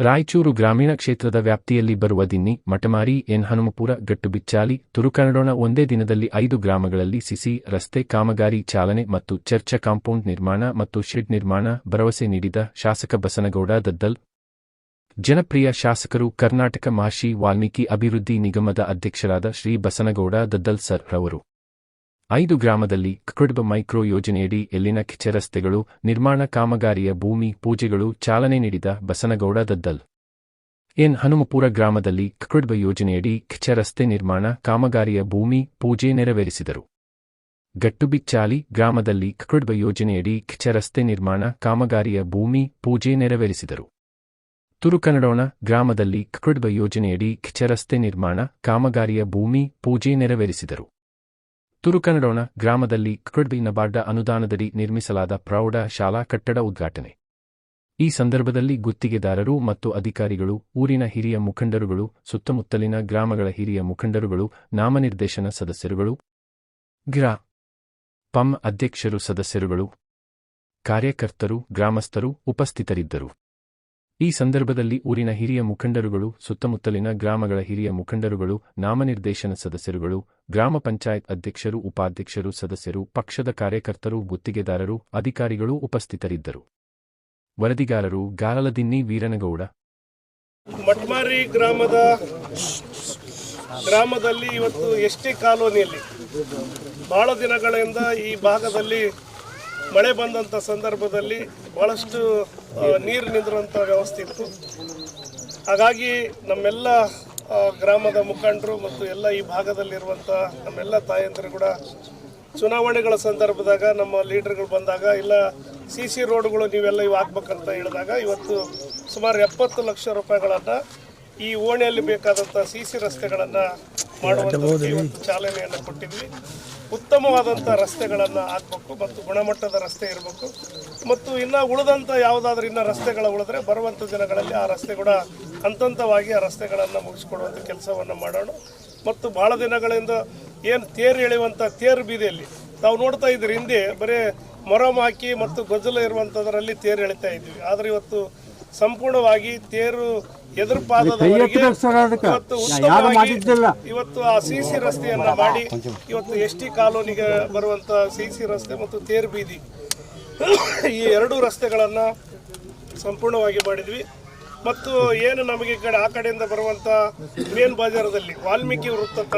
ರಾಯಚೂರು ಗ್ರಾಮೀಣ ಕ್ಷೇತ್ರದ ವ್ಯಾಪ್ತಿಯಲ್ಲಿ ಬರುವ ದಿನ್ನಿ ಮಟಮಾರಿ ಎನ್ ಹನುಮಪುರ, ಗಟ್ಟುಬಿಚ್ಚಾಲಿ, ತುರುಕನಡೋಣ ಒಂದೇ ದಿನದಲ್ಲಿ ಐದು ಗ್ರಾಮಗಳಲ್ಲಿ ಸಿಸಿ, ರಸ್ತೆ, ಕಾಮಗಾರಿ ಚಾಲನೆ ಮತ್ತು ಚರ್ಚ ಕಾಂಪೌಂಡ್ ನಿರ್ಮಾಣ ಮತ್ತು ಶೆಡ್ ನಿರ್ಮಾಣ ಭರವಸೆ ನೀಡಿದ ಶಾಸಕ ಬಸನಗೌಡ ದದ್ದಲ್. ಜನಪ್ರಿಯ ಶಾಸಕರು ಕರ್ನಾಟಕ ಮಹರ್ಷಿ ವಾಲ್ಮೀಕಿ ಅಭಿವೃದ್ಧಿ ನಿಗಮದ ಅಧ್ಯಕ್ಷರಾದ ಶ್ರೀ ಬಸನಗೌಡ ದದ್ದಲ್ ಸರ್ ರವರು. ಐದು ಗ್ರಾಮದಲ್ಲಿ ಕೃಡ್ಬ ಮೈಕ್ರೋ ಯೋಜನೆಯಡಿ ಎಲ್ಲಿನ ಕಿಚೆ ರಸ್ತೆಗಳು ನಿರ್ಮಾಣ ಕಾಮಗಾರಿಯ ಭೂಮಿ, ಪೂಜೆಗಳು, ಚಾಲನೆ ನೀಡಿದ ಬಸನಗೌಡ ದದ್ದಲ್. ಎನ್. ಹನುಮಪುರ ಗ್ರಾಮದಲ್ಲಿ ಕೃಡ್ಬ ಯೋಜನೆಯಡಿ ಕಿಚೆ ರಸ್ತೆ ನಿರ್ಮಾಣ ಕಾಮಗಾರಿಯ ಭೂಮಿ, ಪೂಜೆ ನೆರವೇರಿಸಿದರು. ಗಟ್ಟುಬಿಚ್ಚಾಲಿ ಗ್ರಾಮದಲ್ಲಿ ಕೃಡ್ಬ ಯೋಜನೆಯಡಿ ಕಿಚೆ ರಸ್ತೆ ನಿರ್ಮಾಣ ಕಾಮಗಾರಿಯ ಭೂಮಿ, ಪೂಜೆ ನೆರವೇರಿಸಿದರು. ತುರುಕನಡೋಣ ಗ್ರಾಮದಲ್ಲಿ ಕೃಡ್ಬ ಯೋಜನೆಯಡಿ ಕಿಚೆ ರಸ್ತೆ ನಿರ್ಮಾಣ ಕಾಮಗಾರಿಯ ಭೂಮಿ, ಪೂಜೆ ನೆರವೇರಿಸಿದರು. ತುರುಕನಡೋಣ ಗ್ರಾಮದಲ್ಲಿ ಕೃಡ್ಬಿ ನಬಾರ್ಡ ಅನುದಾನದಡಿ ನಿರ್ಮಿಸಲಾದ ಪ್ರೌಢ ಶಾಲಾ ಕಟ್ಟಡ ಉದ್ಘಾಟನೆ. ಈ ಸಂದರ್ಭದಲ್ಲಿ ಗುತ್ತಿಗೆದಾರರು ಮತ್ತು ಅಧಿಕಾರಿಗಳು, ಊರಿನ ಹಿರಿಯ ಮುಖಂಡರುಗಳು, ಸುತ್ತಮುತ್ತಲಿನ ಗ್ರಾಮಗಳ ಹಿರಿಯ ಮುಖಂಡರುಗಳು, ನಾಮನಿರ್ದೇಶನ ಸದಸ್ಯರುಗಳು, ಗ್ರಾ. ಪಂ. ಅಧ್ಯಕ್ಷರು ಸದಸ್ಯರುಗಳು, ಕಾರ್ಯಕರ್ತರು, ಗ್ರಾಮಸ್ಥರು ಉಪಸ್ಥಿತರಿದ್ದರು. ಈ ಸಂದರ್ಭದಲ್ಲಿ ಊರಿನ ಹಿರಿಯ ಮುಖಂಡರುಗಳು, ಸುತ್ತಮುತ್ತಲಿನ ಗ್ರಾಮಗಳ ಹಿರಿಯ ಮುಖಂಡರುಗಳು, ನಾಮನಿರ್ದೇಶನ ಸದಸ್ಯರುಗಳು, ಗ್ರಾಮ ಪಂಚಾಯತ್ ಅಧ್ಯಕ್ಷರು, ಉಪಾಧ್ಯಕ್ಷರು, ಸದಸ್ಯರು, ಪಕ್ಷದ ಕಾರ್ಯಕರ್ತರು, ಗುತ್ತಿಗೆದಾರರು, ಅಧಿಕಾರಿಗಳು ಉಪಸ್ಥಿತರಿದ್ದರು. ವರದಿಗಾರರು ಗಾರಲದಿನ್ನಿ ವೀರನಗೌಡ. ಮಟ್ಮಾರಿ ಗ್ರಾಮದ ಗ್ರಾಮದಲ್ಲಿ ಇವತ್ತು ಎಸ್ ಟಿ ಕಾಲೋನಿಯಲ್ಲಿ ಬಹಳ ದಿನಗಳಿಂದ ಈ ಭಾಗದಲ್ಲಿ ಮಳೆ ಬಂದಂಥ ಸಂದರ್ಭದಲ್ಲಿ ಭಾಳಷ್ಟು ನೀರು ನಿಂದಿರುವಂಥ ವ್ಯವಸ್ಥೆ ಇತ್ತು. ಹಾಗಾಗಿ ನಮ್ಮೆಲ್ಲ ಗ್ರಾಮದ ಮುಖಂಡರು ಮತ್ತು ಎಲ್ಲ ಈ ಭಾಗದಲ್ಲಿರುವಂಥ ನಮ್ಮೆಲ್ಲ ತಾಯಂದಿರು ಕೂಡ ಚುನಾವಣೆಗಳ ಸಂದರ್ಭದಾಗ ನಮ್ಮ ಲೀಡರ್ಗಳು ಬಂದಾಗ ಇಲ್ಲ ಸಿ ಸಿ ರೋಡ್ಗಳು ನೀವೆಲ್ಲ ಇವು ಹಾಕ್ಬೇಕಂತ ಹೇಳಿದಾಗ ಇವತ್ತು ಸುಮಾರು ಎಪ್ಪತ್ತು ಲಕ್ಷ ರೂಪಾಯಿಗಳನ್ನು ಈ ಓಣಿಯಲ್ಲಿ ಬೇಕಾದಂಥ ಸಿ ಸಿ ರಸ್ತೆಗಳನ್ನು ಮಾಡುವಂಥ ಇವತ್ತು ಚಾಲನೆಯನ್ನು ಕೊಟ್ಟಿದ್ವಿ. ಉತ್ತಮವಾದಂಥ ರಸ್ತೆಗಳನ್ನು ಹಾಕ್ಬೇಕು ಮತ್ತು ಗುಣಮಟ್ಟದ ರಸ್ತೆ ಇರಬೇಕು. ಮತ್ತು ಇನ್ನು ಉಳಿದಂಥ ಯಾವುದಾದ್ರೂ ಇನ್ನು ರಸ್ತೆಗಳು ಉಳಿದ್ರೆ ಬರುವಂಥ ದಿನಗಳಲ್ಲಿ ಆ ರಸ್ತೆ ಕೂಡ ಹಂತವಾಗಿ ಆ ರಸ್ತೆಗಳನ್ನು ಮುಗಿಸ್ಕೊಡುವಂಥ ಕೆಲಸವನ್ನು ಮಾಡೋಣ. ಮತ್ತು ಭಾಳ ದಿನಗಳಿಂದ ಏನು ತೇರು ಎಳೆಯುವಂಥ ತೇರು ಬೀದಿಯಲ್ಲಿ ನಾವು ನೋಡ್ತಾ ಇದ್ದೀರಿ ಹಿಂದೆ ಬರೀ ಮೊರಮ್ ಹಾಕಿ ಮತ್ತು ಗಜಲು ಇರುವಂಥದ್ರಲ್ಲಿ ತೇರು ಎಳಿತಾ ಇದ್ವಿ ಆದರೆ ಇವತ್ತು ಸಂಪೂರ್ಣವಾಗಿ ತೇರು ಎದುರು ಪಾದದವರೆಗೆ ಇವತ್ತು ಉತ್ತಮವಾಗಿ ಇವತ್ತು ಆ ಸಿ ಸಿ ರಸ್ತೆಯನ್ನ ಮಾಡಿ ಇವತ್ತು ಎಸ್ ಟಿ ಕಾಲೋನಿಗೆ ಬರುವಂತ ಸಿ ಸಿ ರಸ್ತೆ ಮತ್ತು ತೇರು ಬೀದಿ. ಈ ಎರಡು ರಸ್ತೆಗಳನ್ನ ಸಂಪೂರ್ಣವಾಗಿ ಮಾಡಿದ್ವಿ. ಮತ್ತು ಏನು ನಮಗೆ ಈ ಕಡೆ ಆ ಕಡೆಯಿಂದ ಬರುವಂತ ಮೇನ್ ಬಾಜಾರದಲ್ಲಿ ವಾಲ್ಮೀಕಿ ವೃತ್ತ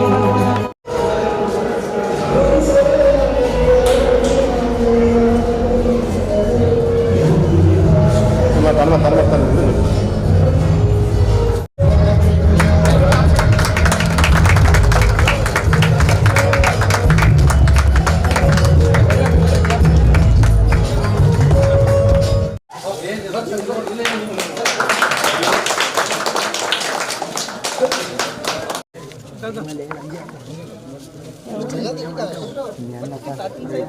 ರಾಜನು ಒಬ್ಬ ಆಡಿಸಿಯೇ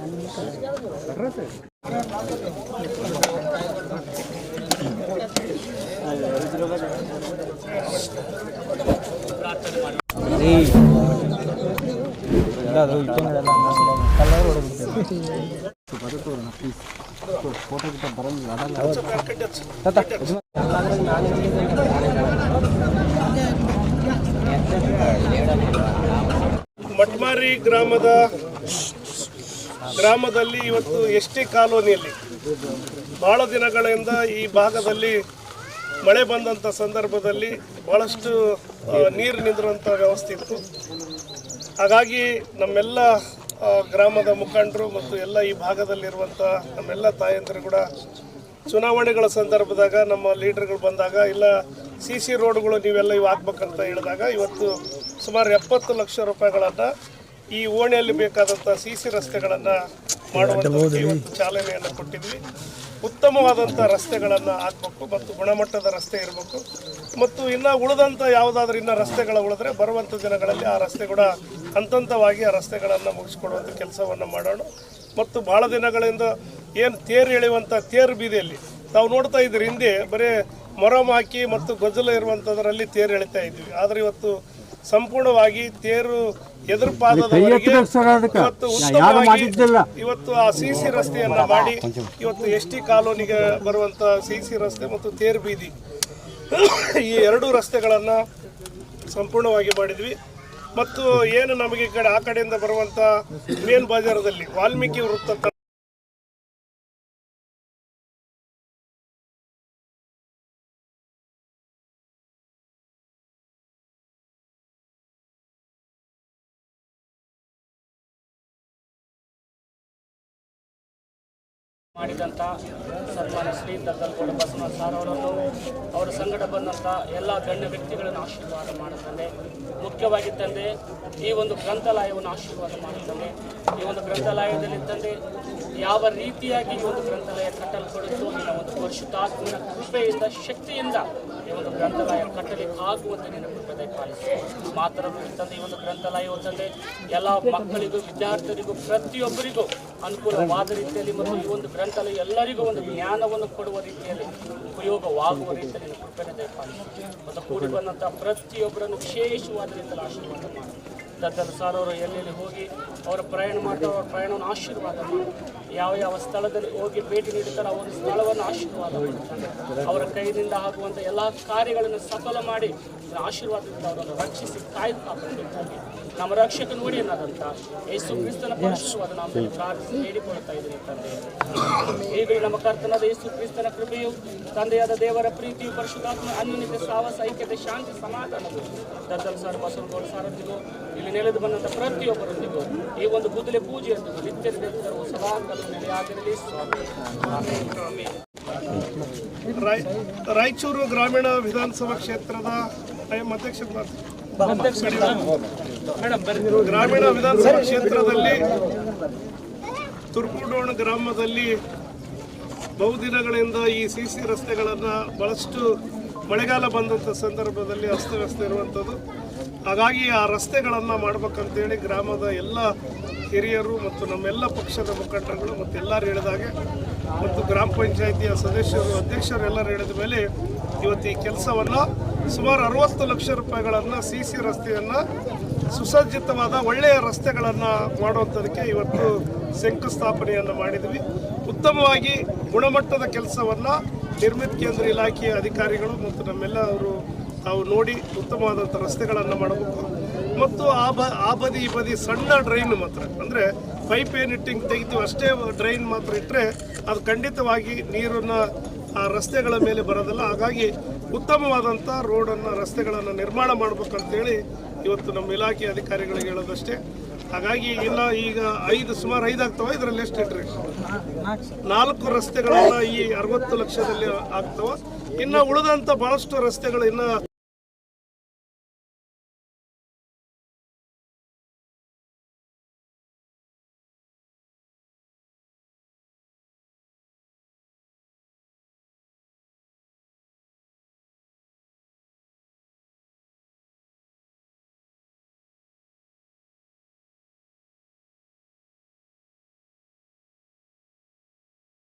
ನೋಡು ಮಟ್ಮಾರಿ ಗ್ರಾಮದ ಗ್ರಾಮದಲ್ಲಿ ಇವತ್ತು ಎಸ್ ಟಿ ಕಾಲೋನಿಯಲ್ಲಿ ಬಹಳ ದಿನಗಳಿಂದ ಈ ಭಾಗದಲ್ಲಿ ಮಳೆ ಬಂದಂಥ ಸಂದರ್ಭದಲ್ಲಿ ಭಾಳಷ್ಟು ನೀರು ನಿಂದಿರುವಂಥ ವ್ಯವಸ್ಥೆ ಇತ್ತು. ಹಾಗಾಗಿ ನಮ್ಮೆಲ್ಲ ಗ್ರಾಮದ ಮುಖಂಡರು ಮತ್ತು ಎಲ್ಲ ಈ ಭಾಗದಲ್ಲಿರುವಂಥ ನಮ್ಮೆಲ್ಲ ತಾಯಂದಿರು ಕೂಡ ಚುನಾವಣೆಗಳ ಸಂದರ್ಭದಾಗ ನಮ್ಮ ಲೀಡರ್ಗಳು ಬಂದಾಗ, ಇಲ್ಲ ಸಿ ಸಿ ರೋಡ್ಗಳು ನೀವೆಲ್ಲ ಇವು ಹಾಕ್ಬೇಕಂತ ಹೇಳಿದಾಗ ಇವತ್ತು ಸುಮಾರು ಎಪ್ಪತ್ತು ಲಕ್ಷ ರೂಪಾಯಿಗಳನ್ನು ಈ ಓಣಿಯಲ್ಲಿ ಬೇಕಾದಂಥ ಸಿ ಸಿ ರಸ್ತೆಗಳನ್ನು ಮಾಡುವಂಥ ಇವತ್ತು ಚಾಲನೆಯನ್ನು ಕೊಟ್ಟಿದ್ವಿ. ಉತ್ತಮವಾದಂಥ ರಸ್ತೆಗಳನ್ನು ಹಾಕಬೇಕು ಮತ್ತು ಗುಣಮಟ್ಟದ ರಸ್ತೆ ಇರಬೇಕು. ಮತ್ತು ಇನ್ನು ಉಳಿದಂಥ ಯಾವುದಾದ್ರೂ ಇನ್ನೂ ರಸ್ತೆಗಳು ಉಳಿದ್ರೆ ಬರುವಂಥ ದಿನಗಳಲ್ಲಿ ಆ ರಸ್ತೆ ಕೂಡ ಹಂತ ಹಂತವಾಗಿ ಆ ರಸ್ತೆಗಳನ್ನು ಮುಗಿಸ್ಕೊಡುವಂಥ ಕೆಲಸವನ್ನು ಮಾಡೋಣ. ಮತ್ತು ಭಾಳ ದಿನಗಳಿಂದ ಏನು ತೇರು ಎಳೆಯುವಂಥ ತೇರು ಬೀದಿಯಲ್ಲಿ ತಾವು ನೋಡ್ತಾ ಇದ್ದೀರಿ ಹಿಂದೆ ಬರೀ ಮೊರಮ್ ಹಾಕಿ ಮತ್ತು ಗೊಜ್ಜಲ ಇರುವಂಥದ್ರಲ್ಲಿ ತೇರು ಎಳಿತಾ ಇದ್ವಿ ಆದರೆ ಇವತ್ತು ಸಂಪೂರ್ಣವಾಗಿ ತೇರು ಎದುರು ಇವತ್ತು ಉತ್ತಮವಾಗಿ ಇವತ್ತು ಆ ಸಿ ಸಿ ರಸ್ತೆಯನ್ನ ಮಾಡಿ ಇವತ್ತು ಎಸ್ ಟಿ ಕಾಲೋನಿಗೆ ಬರುವಂತ ಸಿ ಸಿ ರಸ್ತೆ ಮತ್ತು ತೇರು ಬೀದಿ ಈ ಎರಡು ರಸ್ತೆಗಳನ್ನು ಸಂಪೂರ್ಣವಾಗಿ ಮಾಡಿದ್ವಿ. ಮತ್ತು ಏನು ನಮಗೆ ಈ ಕಡೆ ಆ ಕಡೆಯಿಂದ ಬರುವಂತ ಮೇನ್ ಬಜಾರದಲ್ಲಿ ವಾಲ್ಮೀಕಿ ವೃತ್ತ ಮಾಡಿದಂಥ ಸನ್ಮಾನ ಶ್ರೀ ದತ್ತಲ್ಗೌಡ ಬಸವ ಸಾರ್ ಅವರನ್ನು, ಅವರ ಸಂಗಡ ಬಂದಂಥ ಎಲ್ಲ ಗಣ್ಯ ವ್ಯಕ್ತಿಗಳನ್ನು ಆಶೀರ್ವಾದ ಮಾಡುತ್ತಂದೆ ಮುಖ್ಯವಾಗಿ ತಂದೆ, ಈ ಒಂದು ಗ್ರಂಥಾಲಯವನ್ನು ಆಶೀರ್ವಾದ ಮಾಡುತ್ತಾನೆ ಈ ಒಂದು ಗ್ರಂಥಾಲಯದಲ್ಲಿ ತಂದೆ ಯಾವ ರೀತಿಯಾಗಿ ಈ ಒಂದು ಗ್ರಂಥಾಲಯ ಕಟ್ಟಲ್ಪಡುತ್ತೋ ನಿನ್ನ ಒಂದು ಪರಿಶುದ್ಧಾತ್ಮನ ಕೃಪೆಯಿಂದ, ಶಕ್ತಿಯಿಂದ ಈ ಒಂದು ಗ್ರಂಥಾಲಯ ಕಟ್ಟಲಿಕ್ಕೆ ಆಗುವಂತೆ ನಿನ್ನ ಕೃಪೆ ಪಾಲಿಸಿ ಮಾತ್ರ ತಂದೆ, ಈ ಒಂದು ಗ್ರಂಥಾಲಯವು ತಂದೆ, ಎಲ್ಲ ಮಕ್ಕಳಿಗೂ, ವಿದ್ಯಾರ್ಥಿಗಳಿಗೂ, ಪ್ರತಿಯೊಬ್ಬರಿಗೂ ಅನುಕೂಲವಾದ ರೀತಿಯಲ್ಲಿ ಮತ್ತು ಈ ಒಂದು ಗ್ರಂಥಾಲಯ ಎಲ್ಲರಿಗೂ ಒಂದು ಜ್ಞಾನವನ್ನು ಕೊಡುವ ರೀತಿಯಲ್ಲಿ ಉಪಯೋಗವಾಗುವ ರೀತಿಯಲ್ಲಿ ದಯಪಾಲಿಸಿ. ಮತ್ತು ಕೂಡಿ ಬಂದಂಥ ಪ್ರತಿಯೊಬ್ಬರನ್ನು ವಿಶೇಷವಾದ ರೀತಿಯಲ್ಲಿ ಆಶೀರ್ವಾದ ಮಾಡಿ. ದತ್ತದ ಸಾರ್ ಅವರು ಎಲ್ಲೆಲ್ಲಿ ಹೋಗಿ ಅವರ ಪ್ರಯಾಣ ಮಾಡ್ತಾರೆ ಅವರ ಪ್ರಯಾಣವನ್ನು ಆಶೀರ್ವಾದ ಮಾಡಿ. ಯಾವ ಯಾವ ಸ್ಥಳದಲ್ಲಿ ಹೋಗಿ ಭೇಟಿ ನೀಡುತ್ತಾರೆ ಅವರ ಸ್ಥಳವನ್ನು ಆಶೀರ್ವಾದ ಮಾಡಿ. ಅವರ ಕೈಯಿಂದ ಆಗುವಂಥ ಎಲ್ಲ ಕಾರ್ಯಗಳನ್ನು ಸಫಲ ಮಾಡಿ ಆಶೀರ್ವಾದದಿಂದ ಅವರನ್ನು ರಕ್ಷಿಸಿ ಕಾಯ್ದು ನಮ್ಮ ರಕ್ಷಕ ನೋಡಿ ಅನ್ನೋದಂತ ಯೇಸು ಕ್ರಿಸ್ತನ ಪರಿಶುದ್ಧವಾದ ನಾಮದಲ್ಲಿ ಪ್ರಾರ್ಥಿಸಿ ಹೇಳಿಕೊಳ್ತಾ ಇದ್ದೀನಿ ತಂದೆ. ಈಗಲೂ ನಮ್ಮ ಕರ್ತನಾದ ಯೇಸು ಕ್ರಿಸ್ತನ ಕೃಪೆಯು ತಂದೆಯಾದ ದೇವರ ಪ್ರೀತಿಯು ಪರಿಶುದ್ಧಾತ್ಮ ಅನ್ಯತೆ ಸಾವಸ ಐಕ್ಯತೆ, ಶಾಂತಿ, ಸಮಾಧಾನವು. ದತ್ತಲ್ ಸರ್ ಬಸವಗೌಡ ಸಾರಥಿಗೂ ಇಲ್ಲಿ ನೆಲೆದು ಬಂದಂಥ ಪ್ರತಿಯೊಬ್ಬರೊಂದಿಗೂ ಈ ಒಂದು ಕೂದಲೆ ಪೂಜೆ ಅಂತ ಸದಾ ಸ್ವಾಮಿ. ರಾಯ್- ರಾಯಚೂರು ಗ್ರಾಮೀಣ ವಿಧಾನಸಭಾ ಕ್ಷೇತ್ರದ ಅಧ್ಯಕ್ಷ ಗ್ರಾಮೀಣ ವಿಧಾನಸಭಾ ಕ್ಷೇತ್ರದಲ್ಲಿ ತುರ್ಕುಡೋಣ ಗ್ರಾಮದಲ್ಲಿ ಬಹುದಿನಗಳಿಂದ ಈ ಸಿ ಸಿ ರಸ್ತೆಗಳನ್ನು ಭಾಳಷ್ಟು ಮಳೆಗಾಲ ಬಂದಂಥ ಸಂದರ್ಭದಲ್ಲಿ ಅಸ್ತವ್ಯಸ್ತ ಇರುವಂಥದ್ದು. ಹಾಗಾಗಿ ಆ ರಸ್ತೆಗಳನ್ನು ಮಾಡ್ಬೇಕಂತೇಳಿ ಗ್ರಾಮದ ಎಲ್ಲ ಹಿರಿಯರು ಮತ್ತು ನಮ್ಮೆಲ್ಲ ಪಕ್ಷದ ಮುಖಂಡರುಗಳು ಮತ್ತು ಎಲ್ಲರೂ ಹೇಳಿದಾಗೆ ಮತ್ತು ಗ್ರಾಮ ಪಂಚಾಯಿತಿಯ ಸದಸ್ಯರು, ಅಧ್ಯಕ್ಷರು ಎಲ್ಲರೂ ಹೇಳಿದ ಮೇಲೆ ಇವತ್ತು ಈ ಕೆಲಸವನ್ನು ಸುಮಾರು ಅರವತ್ತು ಲಕ್ಷ ರೂಪಾಯಿಗಳನ್ನು ಸಿ ಸಿ ರಸ್ತೆಯನ್ನು ಸುಸಜ್ಜಿತವಾದ ಒಳ್ಳೆಯ ರಸ್ತೆಗಳನ್ನು ಮಾಡುವಂಥದಕ್ಕೆ ಇವತ್ತು ಶಂಕುಸ್ಥಾಪನೆಯನ್ನು ಮಾಡಿದ್ವಿ. ಉತ್ತಮವಾಗಿ ಗುಣಮಟ್ಟದ ಕೆಲಸವನ್ನು ನಿರ್ಮಿತ ಕೇಂದ್ರ ಇಲಾಖೆಯ ಅಧಿಕಾರಿಗಳು ಮತ್ತು ನಮ್ಮೆಲ್ಲ ಅವರು ತಾವು ನೋಡಿ ಉತ್ತಮವಾದಂಥ ರಸ್ತೆಗಳನ್ನು ಮಾಡಬೇಕು. ಮತ್ತು ಆ ಬ, ಆ ಬದಿ ಈ ಬದಿ ಸಣ್ಣ ಡ್ರೈನ್ ಮಾತ್ರ. ಅಂದರೆ ಪೈಪ್ ಏನು ಇಟ್ಟಿಂಗ್ ತೆಗಿತೀವಿ ಅಷ್ಟೇ ಡ್ರೈನ್ ಮಾತ್ರ ಇಟ್ಟರೆ ಅದು ಖಂಡಿತವಾಗಿ ನೀರನ್ನು ಆ ರಸ್ತೆಗಳ ಮೇಲೆ ಬರೋದಲ್ಲ. ಹಾಗಾಗಿ ಉತ್ತಮವಾದಂಥ ರೋಡನ್ನು ರಸ್ತೆಗಳನ್ನು ನಿರ್ಮಾಣ ಮಾಡಬೇಕಂತೇಳಿ ಇವತ್ತು ನಮ್ಮ ಇಲಾಖೆ ಅಧಿಕಾರಿಗಳಿಗೆ ಹೇಳೋದಷ್ಟೇ. ಹಾಗಾಗಿ ಇನ್ನ ಈಗ ಐದು ಸುಮಾರು ಐದು ಆಗ್ತಾವ ಇದರಲ್ಲಿ ಎಷ್ಟು ಇಟ್ರಿ? ನಾಲ್ಕು ರಸ್ತೆಗಳೆಲ್ಲ ಈ ಅರವತ್ತು ಲಕ್ಷದಲ್ಲಿ ಆಗ್ತಾವ. ಇನ್ನು ಉಳಿದಂಥ ಬಹಳಷ್ಟು ರಸ್ತೆಗಳು ಇನ್ನು